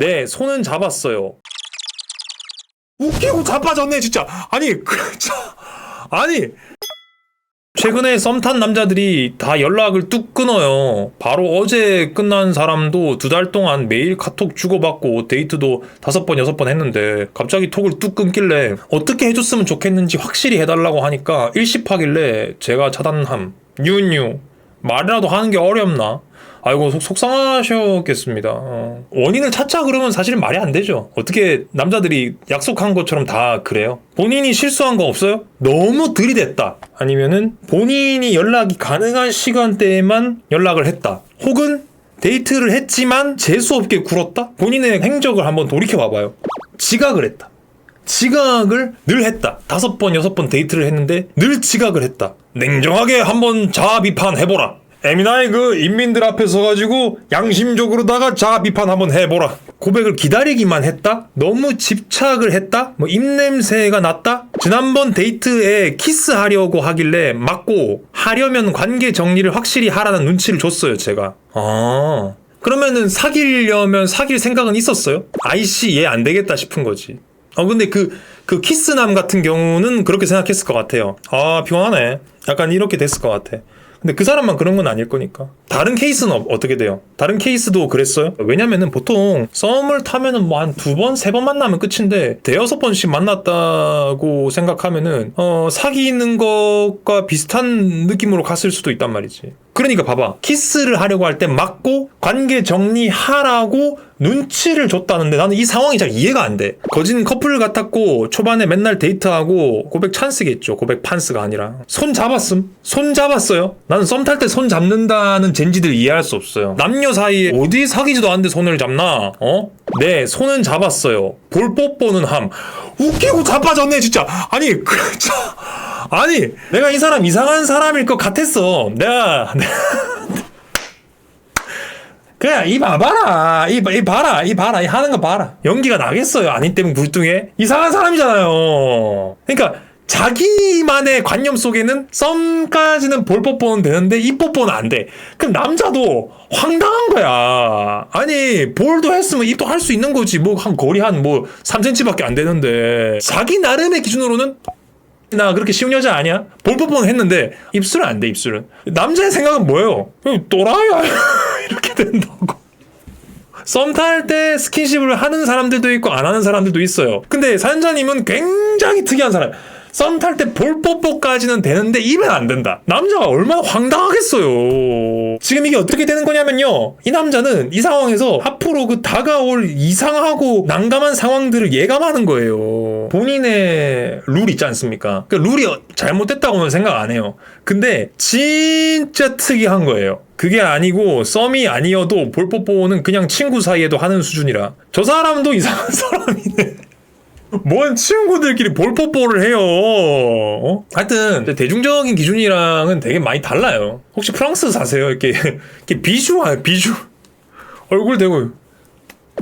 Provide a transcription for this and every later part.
네, 손은 잡았어요. 웃기고 자빠졌네, 진짜. 아니, 그, 참. 아니. 최근에 썸탄 남자들이 다 연락을 뚝 끊어요. 바로 어제 끝난 사람도 두 달 동안 매일 카톡 주고받고 데이트도 다섯 번, 여섯 번 했는데 갑자기 톡을 뚝 끊길래 어떻게 해줬으면 좋겠는지 확실히 해달라고 하니까 일십하길래 제가 차단함. 뉴뉴. 말이라도 하는 게 어렵나? 아이고 속, 속상하셨겠습니다. 어. 원인을 찾자 그러면 사실은 말이 안 되죠. 어떻게 남자들이 약속한 것처럼 다 그래요? 본인이 실수한 거 없어요? 너무 들이댔다. 아니면은 본인이 연락이 가능한 시간대에만 연락을 했다. 혹은 데이트를 했지만 재수 없게 굴었다. 본인의 행적을 한번 돌이켜 봐봐요. 지각을 했다. 지각을 늘 했다. 다섯 번, 여섯 번 데이트를 했는데 늘 지각을 했다. 냉정하게 한번 자아 비판 해보라. 에미나의 그 인민들 앞에 서 가지고 양심적으로다가 자아 비판 한번 해보라. 고백을 기다리기만 했다? 너무 집착을 했다? 뭐 입냄새가 났다? 지난번 데이트에 키스하려고 하길래 맞고 하려면 관계 정리를 확실히 하라는 눈치를 줬어요, 제가. 아. 그러면은 사귀려면 사귈 생각은 있었어요? 아이씨 얘 안 되겠다 싶은 거지. 어 근데 그 그 키스남 같은 경우는 그렇게 생각했을 것 같아요. 아 피곤하네. 약간 이렇게 됐을 것 같아. 근데 그 사람만 그런 건 아닐 거니까. 다른 케이스는 어, 떻게 돼요? 다른 케이스도 그랬어요? 왜냐면은 보통 썸을 타면은 뭐 한 두 번, 세 번 만나면 끝인데 대여섯 번씩 만났다고 생각하면은 어 사귀는 것과 비슷한 느낌으로 갔을 수도 있단 말이지. 그러니까 봐봐. 키스를 하려고 할때 맞고 관계 정리하라고 눈치를 줬다는데 나는 이 상황이 잘 이해가 안 돼. 거진 커플 같았고 초반에 맨날 데이트하고 고백 찬스겠죠. 고백 판스가 아니라. 손 잡았음. 손 잡았어요. 나는 썸 탈 때 손 잡는다는 젠지들 이해할 수 없어요. 남녀 사이에 어디 사귀지도 않는데 손을 잡나? 어? 네, 손은 잡았어요. 볼 뽀뽀는 함. 웃기고 자빠졌네, 진짜. 아니, 그, 참. 아니, 내가 이 사람 이상한 사람일 것 같았어. 내가, 그냥 이 봐봐라. 이, 이 봐라. 이 봐라. 이 하는 거 봐라. 연기가 나겠어요. 아닌 때문에 굴뚱해. 이상한 사람이잖아요. 그러니까 자기만의 관념 속에는 썸까지는 볼 뽀뽀는 되는데 이 뽀뽀는 안 돼. 그럼 남자도 황당한 거야. 아니 볼도 했으면 입도 할 수 있는 거지. 뭐 한 거리 한 뭐 3cm밖에 안 되는데 자기 나름의 기준으로는 나 그렇게 쉬운 여자 아니야? 볼 뽀뽀는 했는데 입술은 안 돼 입술은. 남자의 생각은 뭐예요? 그냥 또라이야 이렇게 된다고. 썸탈 때 스킨십을 하는 사람들도 있고 안 하는 사람들도 있어요. 근데 사연자님은 굉장히 특이한 사람. 썸 탈 때 볼 뽀뽀까지는 되는데 입은 안 된다. 남자가 얼마나 황당하겠어요. 지금 이게 어떻게 되는 거냐면요. 이 남자는 이 상황에서 앞으로 그 다가올 이상하고 난감한 상황들을 예감하는 거예요. 본인의 룰 있지 않습니까? 그 룰이 잘못됐다고는 생각 안 해요. 근데 진짜 특이한 거예요. 그게 아니고 썸이 아니어도 볼뽀뽀는 그냥 친구 사이에도 하는 수준이라 저 사람도 이상한 사람이네. 뭔 친구들끼리 볼뽀뽀를 해요. 어? 하여튼 대중적인 기준이랑은 되게 많이 달라요. 혹시 프랑스 사세요? 이렇게 이렇게 비주 아 비주 얼굴 대고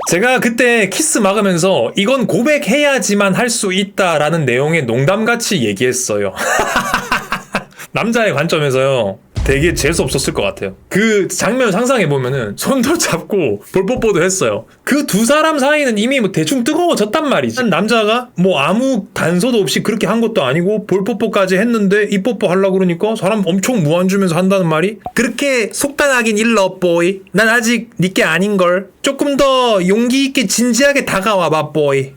제가 그때 키스 막으면서 이건 고백해야지만 할 수 있다라는 내용의 농담같이 얘기했어요. 남자의 관점에서요. 되게 재수 없었을 것 같아요. 그 장면 상상해 보면은 손도 잡고 볼뽀뽀도 했어요. 그 두 사람 사이는 이미 뭐 대충 뜨거워졌단 말이지. 남자가 뭐 아무 단서도 없이 그렇게 한 것도 아니고 볼뽀뽀까지 했는데 이 뽀뽀 하려고 그러니까 사람 엄청 무안 주면서 한다는 말이 그렇게 속단하긴 일러 보이. 난 아직 니께 아닌 걸. 조금 더 용기 있게 진지하게 다가와 봐 보이.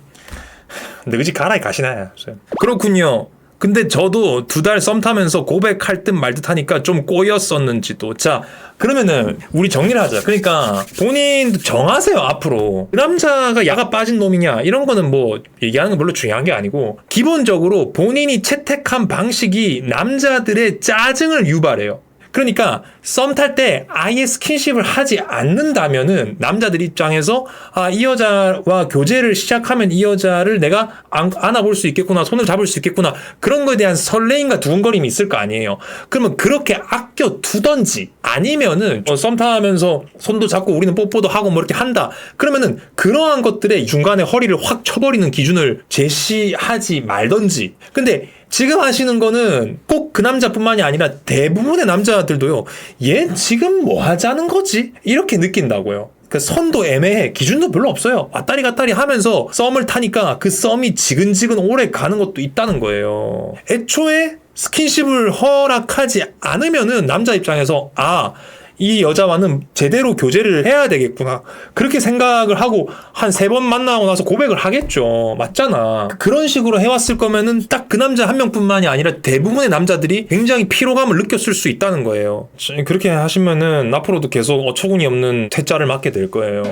느지 가라이 가시나요? 그렇군요. 근데 저도 두 달 썸 타면서 고백할 듯 말 듯 하니까 좀 꼬였었는지도. 자, 그러면은 우리 정리를 하자. 그러니까 본인도 정하세요, 앞으로. 그 남자가 야가 빠진 놈이냐, 이런 거는 뭐 얘기하는 건 별로 중요한 게 아니고, 기본적으로 본인이 채택한 방식이 남자들의 짜증을 유발해요. 그러니까 썸 탈 때 아예 스킨십을 하지 않는다면은 남자들 입장에서 아 이 여자와 교제를 시작하면 이 여자를 내가 안, 안아볼 수 있겠구나 손을 잡을 수 있겠구나 그런 거에 대한 설레임과 두근거림이 있을 거 아니에요. 그러면 그렇게 아껴 두던지 아니면은 어, 썸 타면서 손도 잡고 우리는 뽀뽀도 하고 뭐 이렇게 한다. 그러면은 그러한 것들의 중간에 허리를 확 쳐버리는 기준을 제시하지 말던지. 근데 지금 하시는 거는 꼭 그 남자뿐만이 아니라 대부분의 남자들도요. 얘 지금 뭐 하자는 거지? 이렇게 느낀다고요. 그 선도 애매해. 기준도 별로 없어요. 왔다리 갔다리 하면서 썸을 타니까 그 썸이 지근지근 오래 가는 것도 있다는 거예요. 애초에 스킨십을 허락하지 않으면은 남자 입장에서 아, 이 여자와는 제대로 교제를 해야 되겠구나. 그렇게 생각을 하고 한 세 번 만나고 나서 고백을 하겠죠. 맞잖아. 그런 식으로 해왔을 거면은 딱 그 남자 한 명뿐만이 아니라 대부분의 남자들이 굉장히 피로감을 느꼈을 수 있다는 거예요. 그렇게 하시면은 앞으로도 계속 어처구니 없는 퇴짜를 맞게 될 거예요.